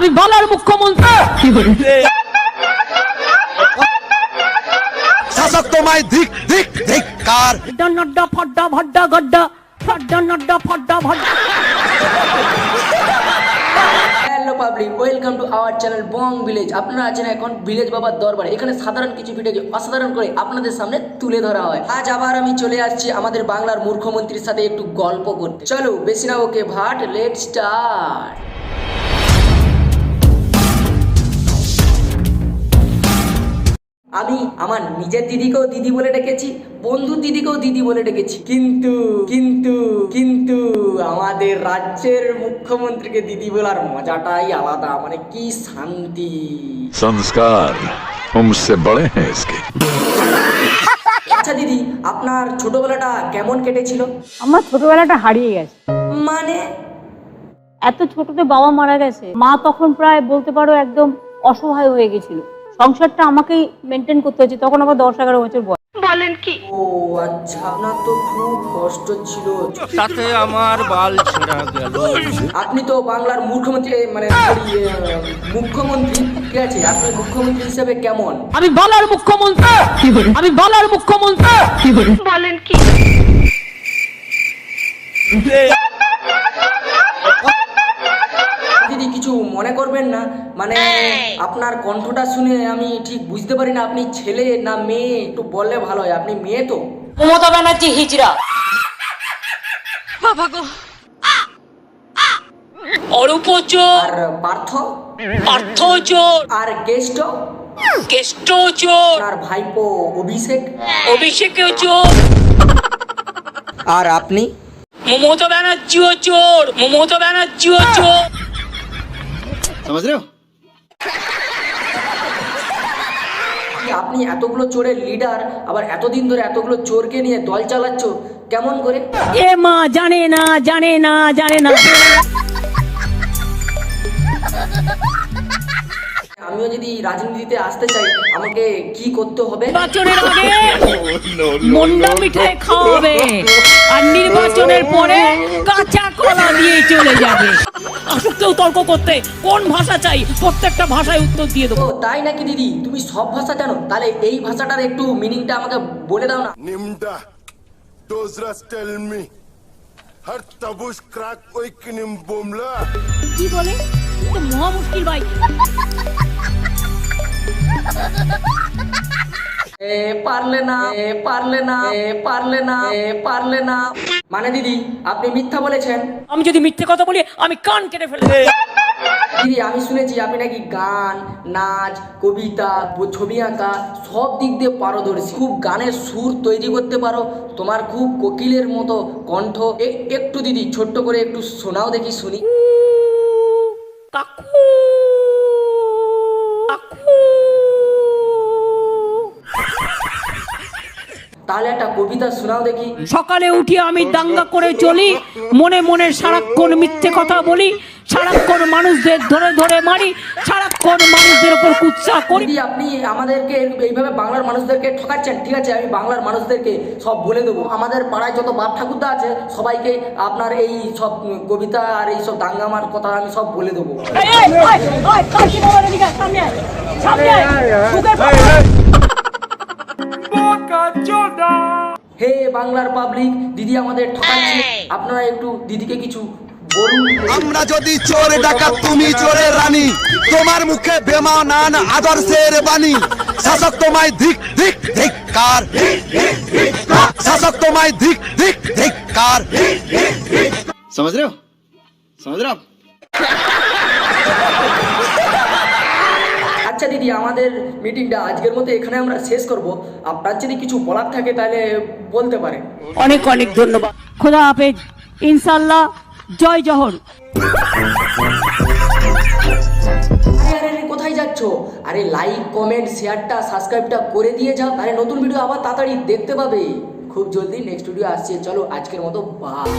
আমি বালার মুখ্যমন্ত্রী। শাসক তোমায় ধিক ধিক ধিক্কার আড্ডা নড্ডা ফড্ডা ভড্ডা গড্ডা। ফড্ডা নড্ডা ফড্ডা ভড্ডা। Hello public welcome to our channel bong village আপনারা আছেন এখন ভিলেজ বাবার দরবারে। এখানে সাধারণ কিছু ভিডিওকে অসাধারণ করে আপনাদের সামনে তুলে ধরা হয়। আজ আবার আমি চলে আসছি আমাদের বাংলার মূর্খমন্ত্রীর সাথে একটু গল্প করতে। চলো বেশি না ওকে ভাট লেট স্টার্ট আমি আমার নিজের দিদিকেও দিদি বলে ডেকেছি বন্ধু দিদিকেও দিদি বলে ডেকেছি কিন্তু কিন্তু কিন্তু আমাদের রাজ্যের মুখ্যমন্ত্রীকে দিদি বলার মজাটাই আলাদা মানে কি শান্তি संस्कार हमसे बड़े हैं इसके আচ্ছা দিদি আপনার ছোটবেলাটা কেমন কেটেছিল আমার ছোটবেলাটা হারিয়ে গেছে মানে এত ছোটতে বাবা মারা গেছে মা তখন প্রায় বলতে পারো একদম অসহায় হয়ে গেছিল সংসারটা আমাকেই মেনটেন করতে হয়েছে। তখন আমার দশ এগারো বছর বয়স। বলেন কি? ও আচ্ছা। আপনার তো খুব কষ্ট ছিল। তাতে আমার বাল ছেঁড়া গেল। আপনি তো বাংলার মুখ্যমন্ত্রী মানে মুখ্যমন্ত্রী ঠিক আছে? আপনি মুখ্যমন্ত্রী হিসেবে কেমন? আমি বালার মুখ্যমন্ত্রী! আমি বালার মুখ্যমন্ত্রী! দিদি কিছু মনে করবেন না। মানে আপনার কণ্ঠটা শুনে আমি ঠিক বুঝতে পারি না আপনি ছেলে না মেয়ে একটু বললে ভালো হয়। আপনি মেয়ে তো। মমতা ব্যানার্জি হিজড়া। অরূপ চোর আর পার্থ? পার্থ চোর আর গেস্ট কেষ্ট চোর আর ভাইপো অভিষেক? অভিষেক চোর। আর আপনি? মমতা ব্যানার্জিও চোর। মমতা ব্যানার্জিও চোর। আপনি এতগুলো চোরের লিডার আবার এতদিন ধরে এতগুলো চোরকে নিয়ে দল চালাচ্ছ কেমন করে? এ মা জানে না জানে না জানে না। আমিও যদি রাজনীতিতে আসতে চাই আমাকে কি করতে হবে? নির্বাচনের আগে মন্ডা মিঠাই খাওয়াবে আর নির্বাচনের পরে কাঁচা কলা দিয়ে চলে যাবে। আসুক কেউ তর্ক করতে। কোন ভাষা চাই? প্রত্যেকটা ভাষায় উত্তর দিয়ে দেবো। তাই নাকি দিদি? তুমি সব ভাষা জানো। তাহলে এই ভাষাটার একটু মিনিংটা আমাকে বলে দাও না। Nimda. Those rats tell me. Har tabush crack oikinim bomla. কি বলে? তো মহা মুশকিল ভাই। এ পারলে না এ পারলে না এ পারলে না এ পারলে না। মানে দিদি আপনি মিথ্যা বলেছেন। আমি যদি মিথ্যে কথা বলি আমি কান কেটে ফেলে দিদি আমি শুনেছি আপনি নাকি গান নাচ কবিতা ছবি আঁকা সব দিক দিয়ে পারদর্শী। খুব গানের সুর তৈরি করতে পারো। তোমার খুব কোকিলের মতো কণ্ঠ। একটু দিদি ছোট্ট করে একটু শোনাও দেখি শুনি। কাকু কাকু তাহলে একটা কবিতা শোনাও দেখি। সকালে উঠি আমি দাঙ্গা করে চলি মনে মনে সারাক্ষণ মিথ্যে কথা বলি সারাক্ষণ মানুষদের ধরে ধরে মারি সারাক্ষণ মানুষদের উপর কুৎসা করি। দিদি আপনি আমাদেরকে এইভাবে বাংলার মানুষদেরকে ঠকাচ্ছেন ঠিক আছে? আমি বাংলার মানুষদেরকে সব বলে দেবো। আমাদের পাড়ায় যত বাপ ঠাকুরদা আছে সবাইকে আপনার এই সব কবিতা আর এই সব দাঙ্গামার কথা আমি সব বলে দেবো। এই, এই, ওই, ওই, কালকে বাবার এদিকে আয়, সামনে আয়, সামনে আয়, বুকের পাশে আয়। হে বাংলার পাবলিক দিদি আমাদের ঠকাচ্ছে আপনারা একটু দিদিকে কিছু বলুন আমরা যদি চোর ডাকাত তুমি চোরের রানী তোমার মুখে বেমানান আদর্শের বাণী শাসক তোমায় ধিক ধিক ধিক্কার শাসক তোমায় ধিক ধিক ধিক্কার समझ रहे हो समझ रहे हो आप আচ্ছা দিদি আমাদের মিটিংটা আজকের মতো এখানে আমরা শেষ করব। আপনার যদি কিছু বলার থাকে তাহলে বলতে পারেন। অনেক অনেক ধন্যবাদ। খোদা হাফেজ। ইনশাল্লাহ জয় জহর। কোথায় যাচ্ছ? আরে লাইক কমেন্ট শেয়ারটা সাবস্ক্রাইবটা করে দিয়ে যাও তাহলে নতুন ভিডিও আবার তাড়াতাড়ি দেখতে পাবে। খুব জলদি নেক্সট ভিডিও আসছে। চলো আজকের মতো বাই